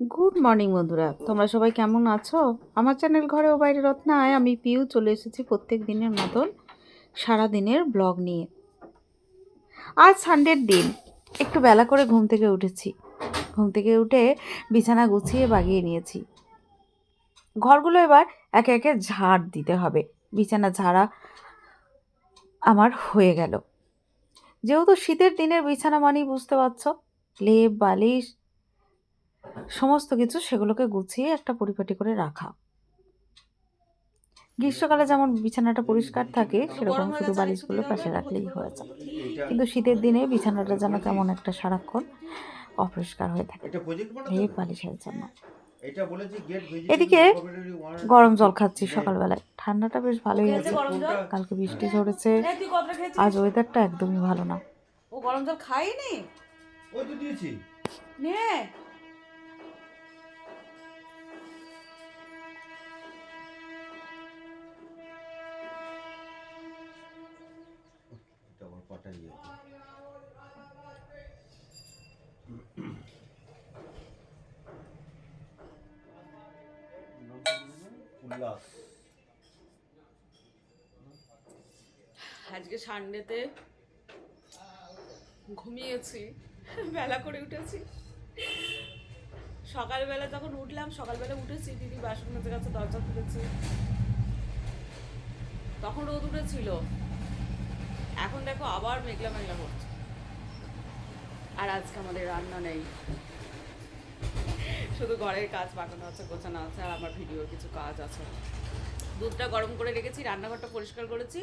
Good morning বন্ধুরা। তোমরা সবাই কেমন আছো? আমার চ্যানেল ঘরে ও বাইরে রত্নায় আমি পিউ, চলে এসেছি প্রত্যেক দিনের মতন সারা দিনের ব্লগ নিয়ে। আজ সানডের দিন। একটু বেলা করে ঘুম থেকে উঠেছি। ঘুম থেকে উঠে বিছানা গুছিয়ে বাগিয়ে নিয়েছি। ঘরগুলো এবার একে একে ঝাড় দিতে হবে। বিছানা ঝাড়া আমার হয়ে গেল। যেহেতু শীতের দিনের বিছানা মানেই বুঝতে পারছ, লেপ, বালিশ সমস্ত কিছু সেগুলোকে গুছিয়ে একটা পরিপাটি করে রাখা। গ্রীষ্মকালে যেমন বিছানাটা পরিষ্কার থাকে সেরকম শুধু বালিশগুলো পাশে রাখলেই হয়ে যায়। কিন্তু শীতের দিনে বিছানাটা যেন কেমন একটা সারাক্ষণ অপরিষ্কার হয়ে থাকে। লেপ বালিশের জন্য। এটা বলেছি গেট এদিকে গরম জল খাচ্ছি সকালবেলায়। ঠান্ডাটা বেশ ভালোই আছে কালকে বৃষ্টি ঝরেছে এই? আজ ওয়েদারটা একদমই ভালো না। ও গরম জল খাইনি ওই তো দিয়েছি। নে। আজকে সানডেতে ঘুমিয়েছি, বেলা করে উঠেছি। সকালবেলা তখন উঠলাম, সকালবেলা উঠেছি, দিদি বাসন মেজে গেছে দরজা খুলেছি। তখন রোদ উঠেছিল। এখন দেখো আবার মেঘলা মেঘলা করছে। আর আজকে আমাদের রান্না নেই। শুধু ঘরের কাজ বাগানো আছে গোছানো আছে আর আমার ভিডিওর কিছু কাজ আছে। দুধটা গরম করে রেখেছি রান্নাঘরটা পরিষ্কার করেছি।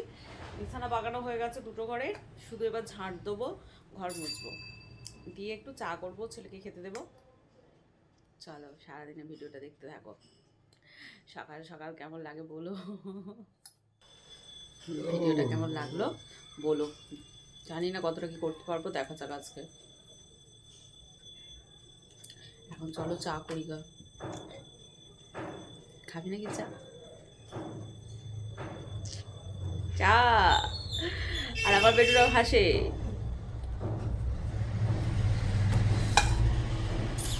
বিছানা বাগানো হয়ে গেছে দুটো ঘরে শুধু এবার ঝাঁট দেবো ঘর মুছবো। দিয়ে একটু চা করব ছেলেকে খেতে দেবো। চলো সারাদিনে ভিডিওটা দেখতে থাকো। সকাল সকাল কেমন লাগে বলো? ভিডিওটা কেমন লাগল? বলো। জানি না কতটা কি করতে পারব দেখা যাক আজকে। এখন চলো চা করি গা। খাবি নাকি চা? চা। আর আমার বেটুরাও হাসে।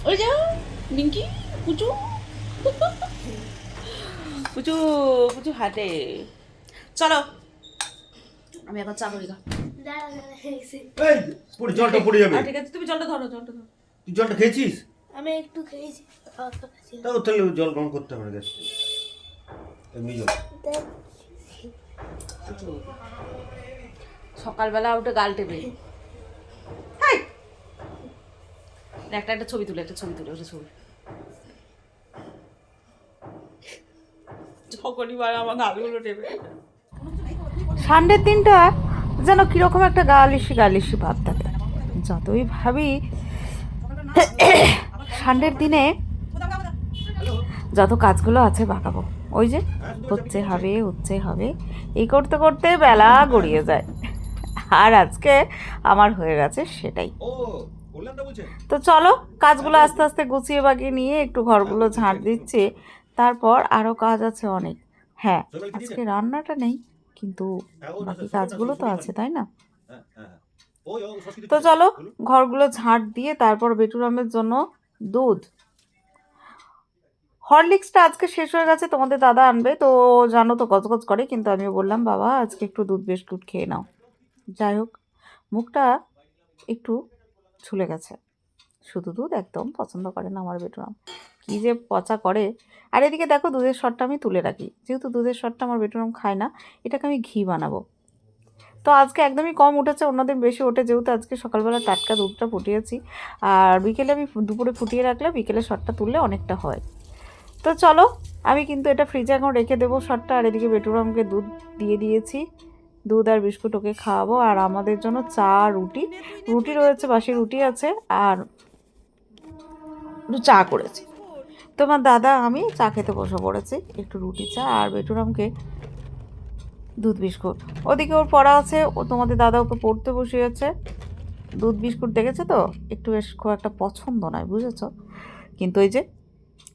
ওই যাও নিঙ্কি পুচু। পুচু পুচু হাতে চলো আমি এখন চা করি গা। জলটা পড়ে যাবে। ঠিক আছে তুমি জলটা ধরো জলটা ধরো। তুই জলটা খেয়েছিস? আমি একটু খেয়েছি তাও তাহলে জল গরম করতে হবে গ্যাস এমনি জল। সকালবেলা উঠে গাল টেপে! একটা একটা ছবি তুলে একটা ছবি তুলে ওটা ছবি। যখনই বার আমার গালগুলো টেপে। সানডের দিনটা যেন কীরকম একটা গালিসি গালিসি ভাব থাকে। যতই ভাবি সানডের দিনে যত কাজগুলো আছে বাঁকাবো। ওই যে হচ্ছে হবে হচ্ছে হবে। এই করতে করতে বেলা গড়িয়ে যায়। আর আজকে আমার হয়ে গেছে সেটাই। তো চলো কাজগুলো আস্তে আস্তে গুছিয়ে বাগিয়ে নিয়ে একটু ঘরগুলো ঝাঁট দিচ্ছে। তারপর আরও কাজ আছে অনেক। হ্যাঁ আজকে রান্নাটা নেই কিন্তু বাকি কাজগুলো তো আছে তাই না? হ্যাঁ হ্যাঁ তো চলো ঘরগুলো ঝাঁট দিয়ে তারপর বেটুরামের জন্য দুধ। হরলিক্সটা আজকে শেষ হয়ে গেছে, তোমাদের দাদা আনবে। তো জানো তো, গজগজ করে, কিন্তু আমিও বললাম, বাবা, আজকে একটু দুধ বিস্কুট খেয়ে নাও। যাই হোক, মুখটা একটু ছুলে গেছে। শুধু দুধ একদম পছন্দ করে না আমার বেটুরাম কী যে পচা করে। আর এদিকে দেখো, দুধের শটটা আমি তুলে রাখি। যেহেতু দুধের শটটা আমার বেটুরাম খায় না, এটাকে আমি ঘি বানাবো। তো আজকে একদমই কম উঠেছে অন্যদিন বেশি ওঠে যেহেতু আজকে সকালবেলা টাটকা দুধটা ফুটিয়েছি। আর বিকেলে আমি দুপুরে ফুটিয়ে রাখলে বিকেলে শটটা তুললে অনেকটা হয়। তো চলো, আমি কিন্তু এটা ফ্রিজে এখন রেখে দেবো শটটা, আর এদিকে বেটুরামকে দুধ দিয়ে দিয়েছি। দুধ আর বিস্কুট ওকে খাওয়াবো, আর আমাদের জন্য চা, রুটি। রুটি রয়েছে, বাসি রুটি আছে, আর চা করেছি। তোমার দাদা, আমি চা খেতে বসে পড়েছি, একটু রুটি চা, আর বেটুরামকে দুধ বিস্কুট। ওদিকে ওর পড়া আছে, ও তোমাদের দাদা ওকে পড়তে বসিয়েছে দুধ বিস্কুট দেখেছে তো? একটু বেশ খুব একটা পছন্দ নয়, বুঝেছ? কিন্তু ওই যে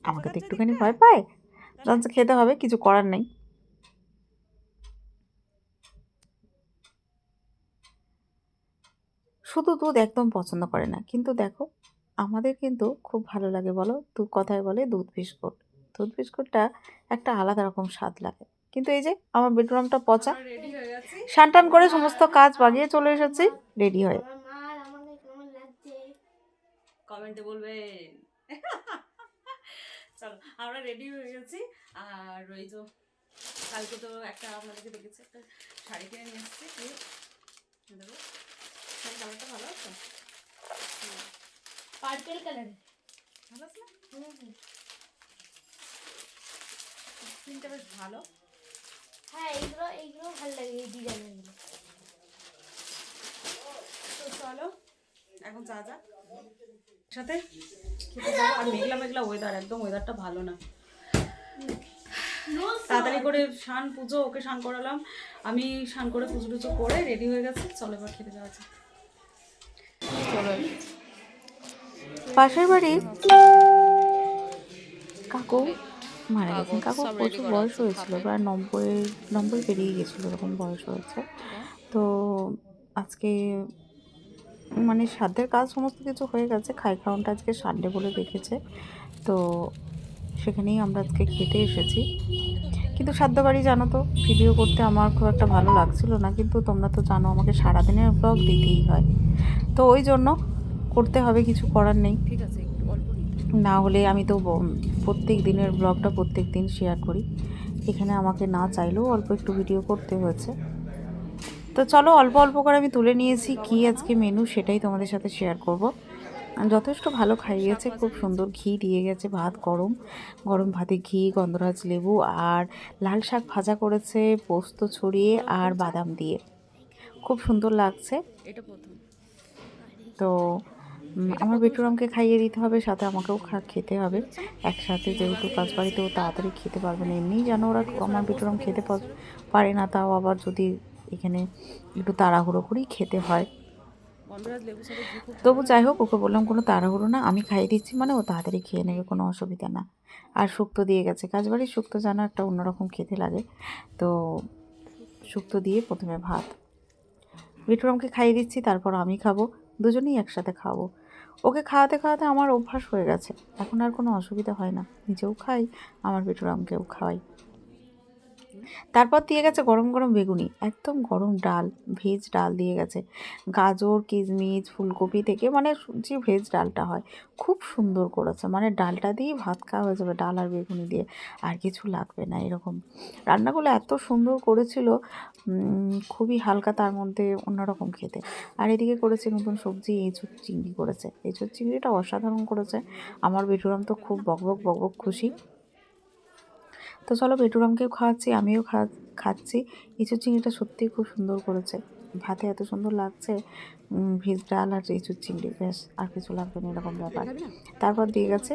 আমাকে তো একটুখানি ভয় পায় জানছে খেতে হবে, কিছু করার নেই। শুধু দুধ একদম পছন্দ করে না, কিন্তু দেখো, আমাদের কিন্তু খুব ভালো লাগে বলো, দু কথায় বলে দুধ বিস্কুট। দুধ বিস্কুটটা একটা আলাদা রকম স্বাদ লাগে। কিন্তু এই যে আমার বেডরুমটা পচা। রেডি হয়ে গেছি। স্নান টান করে সমস্ত কাজ বাগিয়ে চলে এসেছি রেডি হয়ে। কমেন্টে বলবেন চলো আমরা রেডি হয়ে গেছি। আর ওই যে কালকে তো একটা আপনাদেরকে দেখেছি একটা শাড়ি কিনে নিয়ে এসেছি কি? দেখো শাড়ি কালারটা ভালো আছে? পার্পেল কালার ভালো আছে? না স্কিনটা বেশ ভালো। হ্যাঁ এইগুলো এইগুলো ভালো লাগে এই ডিজাইনগুলো তো চলো এখন যা যা। সাথে খেতে যাব। আর মেঘলা মেঘলা ওয়েদার একদম ওয়েদারটা ভালো না। তাড়াতাড়ি করে স্নান পুজো ওকে স্নান করালাম। আমি স্নান করে পুজো টুজো করে রেডি হয়ে গেছে। চলো এবার খেতে যাওয়া যাক। চলো পাশের বাড়ি? কাকু? মারা গেছেন কাকু প্রচুর বয়স হয়েছিল প্রায় নব্বই নব্বই পেরিয়ে গেছিল এরকম বয়স হয়েছে। তো আজকে মানে সাধ্যের কাজ সমস্ত কিছু হয়ে গেছে খাই খাওয়ানটা আজকে সানডে বলে দেখেছে তো সেখানেই আমরা আজকে খেতে এসেছি। কিন্তু সাধ্য বাড়ি জানো তো ভিডিও করতে আমার খুব একটা ভালো লাগছিল না কিন্তু তোমরা তো জানো আমাকে সারাদিনের ব্লগ দিতেই হয়। তো ওই জন্য করতে হবে কিছু করার নেই। ঠিক আছে না হলে আমি তো প্রত্যেক দিনের ব্লগটা প্রত্যেক দিন শেয়ার করি। এখানে আমাকে না চাইলেও অল্প একটু ভিডিও করতে হয়েছে। তো চলো অল্প অল্প করে আমি তুলে নিয়েছি কি আজকে মেনু সেটাই তোমাদের সাথে শেয়ার করব। যথেষ্ট ভালো খাইয়েছে খুব সুন্দর ঘি দিয়ে গেছে ভাত গরম গরম ভাতে ঘি গন্ধরাজ লেবু আর লাল শাক ভাজা করেছে পোস্ত ছড়িয়ে আর বাদাম দিয়ে। খুব সুন্দর লাগছে। এটা প্রথম। তো আমার বেটুরামকে খাইয়ে দিতে হবে, সাথে আমাকেও খেতে হবে। একসাথে যেহেতু কাজ বাড়িতে ও তাড়াতাড়ি খেতে পারবে না। এমনিই যেন ওরা আমার বেটুরাম খেতে পারে না, তাও আবার যদি এখানে একটু তাড়াহুড়ো করেই খেতে হয়। তবু যাই হোক, ওকে বললাম, কোনো তাড়াহুড়ো না, আমি খাইয়ে দিচ্ছি মানে ও তাড়াতাড়ি খেয়ে নেবে, কোনো অসুবিধা না। আর শুক্তো দিয়ে গেছে। কাজ কাজবাড়ির শুক্তো যেন একটা অন্যরকম খেতে লাগে। তো শুক্তো দিয়ে প্রথমে ভাত। বিটুরামকে খাইয়ে দিচ্ছি, তারপর আমি খাব, দুজনেই একসাথে খাব। ওকে খাওয়াতে খাওয়াতে আমার অভ্যাস হয়ে গেছে। এখন আর কোনো অসুবিধা হয় না। নিজেও খাই, আমার বেটুরামকেও খাওয়াই। তারপর দিয়ে গেছে গরম গরম বেগুনি, একদম গরম ডাল, ভেজ ডাল দিয়ে গেছে। গাজর, কিশমিশ, ফুলকপি থেকে মানে যে ভেজ ডালটা হয়, খুব সুন্দর করেছে। মানে ডালটা দিয়েই ভাত খাওয়া হয়ে যাবে, ডাল আর বেগুনি দিয়ে। আর কিছু লাগবে না এরকম। রান্নাগুলো এত সুন্দর করেছিল খুবই হালকা তার মধ্যে অন্যরকম খেতে। আর এদিকে করেছে নতুন সবজি এঁচুর চিংড়ি করেছে। এঁচুর চিংড়িটা অসাধারণ করেছে। আমার বেটুরাম তো খুব বকবক বকবক খুশি। তো চলো বেটুরামকেও খাওয়াচ্ছি আমিও খা খাচ্ছি। এঁচুর চিংড়িটা সত্যিই খুব সুন্দর করেছে। ভাতে এত সুন্দর লাগছে ভেজ ডাল আর এঁচুর চিংড়ি বেশ আর কিছু লাগবে না এরকম ব্যাপার। তারপর দিয়ে গেছে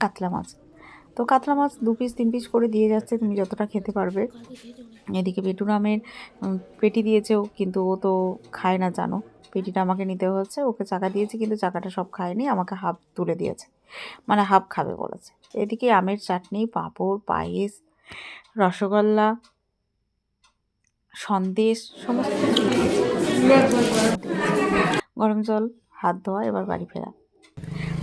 কাতলা মাছ। তো কাতলা মাছ দু পিস তিন পিস করে দিয়ে যাচ্ছে তুমি যতটা খেতে পারবে। এদিকে বেটুরামের উম, পেটি দিয়েছেও কিন্তু ও তো খায় না জানো। পেটিটা আমাকে নিতে হচ্ছে ওকে চাকা দিয়েছে, কিন্তু চাকাটা সব খায়নি, আমাকে হাফ তুলে দিয়েছে। মানে হাফ খাবে বলেছে। এদিকে আমের চাটনি, পাঁপড়, পায়েস, রসগোল্লা, সন্দেশ, সমস্ত গরম জল, হাত ধোয়া, এবার বাড়ি ফেরা।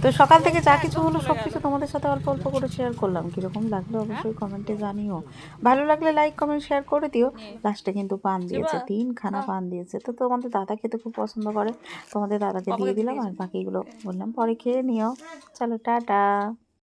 তো সকাল থেকে যা কিছু হলো সব কিছু তোমাদের সাথে অল্প অল্প করে শেয়ার করলাম। কীরকম লাগল অবশ্যই কমেন্টে জানিও। ভালো লাগলে লাইক কমেন্ট শেয়ার করে দিও। লাস্টে কিন্তু পান দিয়েছে তিন খানা পান দিয়েছে। তো তোমাদের দাদা খেতে খুব পছন্দ করে। তোমাদের দাদাকে দিয়ে দিলাম আর বাকিগুলো বললাম পরে খেয়ে নিও। চলো টাটা।